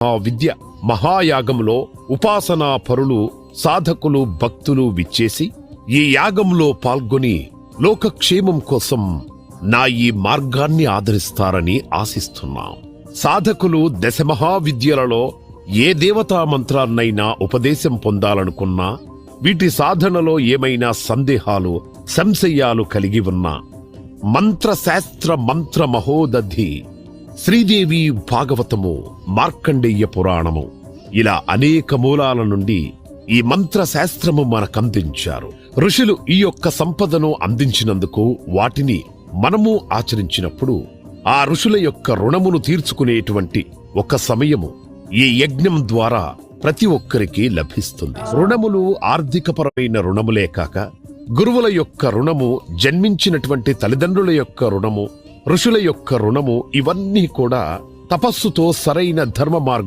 ఆ విద్య మహాయాగంలో ఉపాసనా పరులు సాధకులు భక్తులు విచ్చేసి ఈ యాగంలో పాల్గొని లోకక్షేమం కోసం నా ఈ మార్గాన్ని ఆదరిస్తారని ఆశిస్తున్నాం. సాధకులు దశమహావిద్యలలో ఏ దేవతా మంత్రాన్నైనా ఉపదేశం పొందాలనుకున్నా వీటి సాధనలో ఏమైనా సందేహాలు సంశయాలు కలిగి ఉన్నా మంత్రశాస్త్ర మంత్ర మహోదధి శ్రీదేవి భాగవతము మార్కండేయ పురాణము. ఇలా అనేక మూలాల నుండి ఈ మంత్ర శాస్త్రము మనకందించారు. ఋషులు ఈ యొక్క సంపదను అందించినందుకు వాటిని మనము ఆచరించినప్పుడు ఆ ఋషుల యొక్క రుణమును తీర్చుకునేటువంటి ఒక సమయము ఈ యజ్ఞం ద్వారా ప్రతి ఒక్కరికి లభిస్తుంది. రుణములు ఆర్థికపరమైన రుణములే కాక గురువుల యొక్క రుణము జన్మించినటువంటి తల్లిదండ్రుల యొక్క రుణము ఋషుల యొక్క రుణము ఇవన్నీ కూడా తపస్సుతో సరైన ధర్మ మార్గం